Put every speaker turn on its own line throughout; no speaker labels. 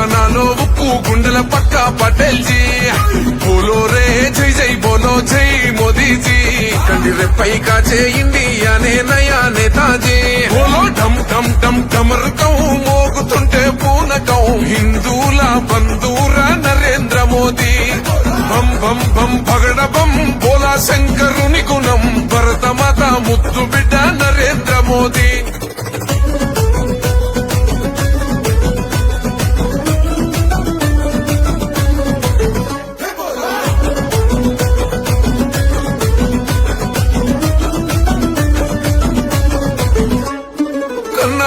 పలానాలో ఉప్పు గుండెల పక్క పటేల్ జీ బోలో రే జై జై బోలో జై మోదీజీ. కండి రెప్పై కాచే ఇండియానే నయా నేతాజీ బోలో డమ్ డమ్ ఢమ్ ఢమరుకం మోగుతుంటే పూనకం హిందూల బంధూర నరేంద్ర మోదీ. బం బం బం పగడ బం బోలా శంకర్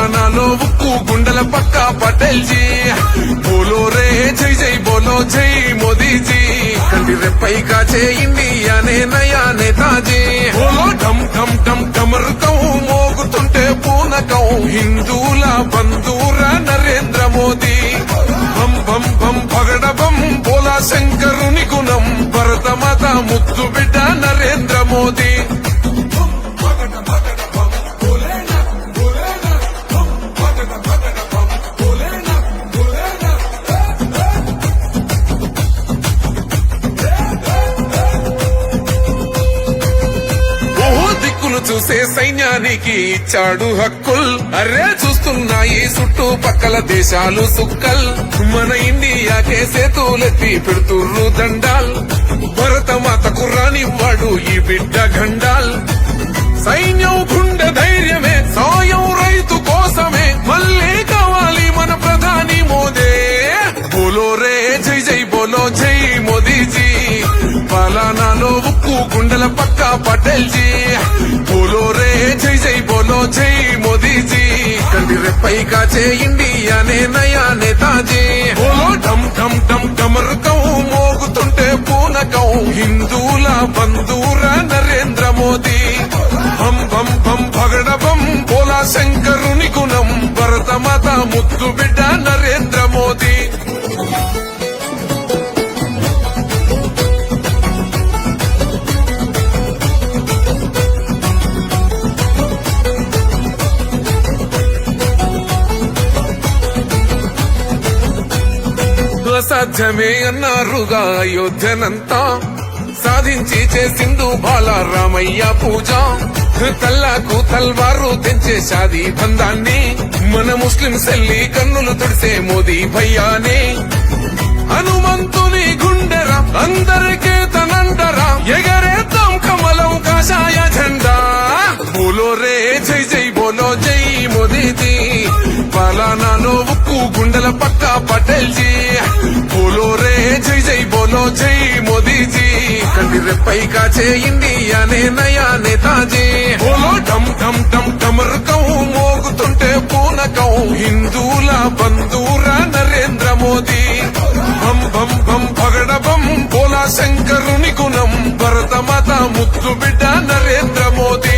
పలానాలో ఉక్కు గుండెల పక్క పటేల్ జీ బోలో రే జై జై బోలో జై మోదీజీ. కంటి రెప్పై కాచే ఇండియానే నయా నేతాజీ బోలో ఢమ్ ఢమ్ ఢమ్ ఢమరుకం మోగుతుంటే చూసే సైన్యానికి ఇచ్చాడు హక్కుల్. అరే చూస్తున్నాయి చుట్టూ పక్కల దేశాలు సుక్కల్. మన ఇండియాకే సేతులెత్తి పెడుతుర్రు దండాల్. మాత రానివ్వాడు ఈ బిడ్డ గండాల్ సైన్యం గుండె ధైర్యమే ఉక్కు గుండెల పక్క పటేల్ జీ బోలో రే జై జై బోలో జై మోదీజీ. కంటి రెప్పై కాచే ఇండియానే నయా నేతాజీ బోలో ఢమ్ ఢమ్ ఢమ్ ఢమరుకం మోగుతుంటే పూనకం హిందూల బంధూర నరేంద్ర మోదీ. బం బం బం పగడ బం బోలా శంకరుని గుణం. భరతమాత ముద్దు బిడ్డ అసాధ్యమే అన్నారుగా అయోధ్యనంతా సాధించి చేసిందు బాలారామయ్య పూజ. తల్లాకు తల్వారు తెంచే షాదీ బంధాన్ని మన ముస్లిం సెల్లి కన్నులు తుడిసే మోదీ భయ్యానే. గుండెల పక్క పటేల్ జీ బోలో రే జై జై బోలో జై మోదీ మోదీజీ. కంటి రెప్పై కాచే ఇండియానే నయా నేతాజీ. బోలో డమ్ డమ్ డమ్ డమరకం మోగుతుంటే పూనకం హిందూల బందూర నరేంద్ర మోదీ. భం భం భం భగడభం బోలా శంకరుని గుణం. భరత మాత ముద్దు బిడ్డ నరేంద్ర మోదీ.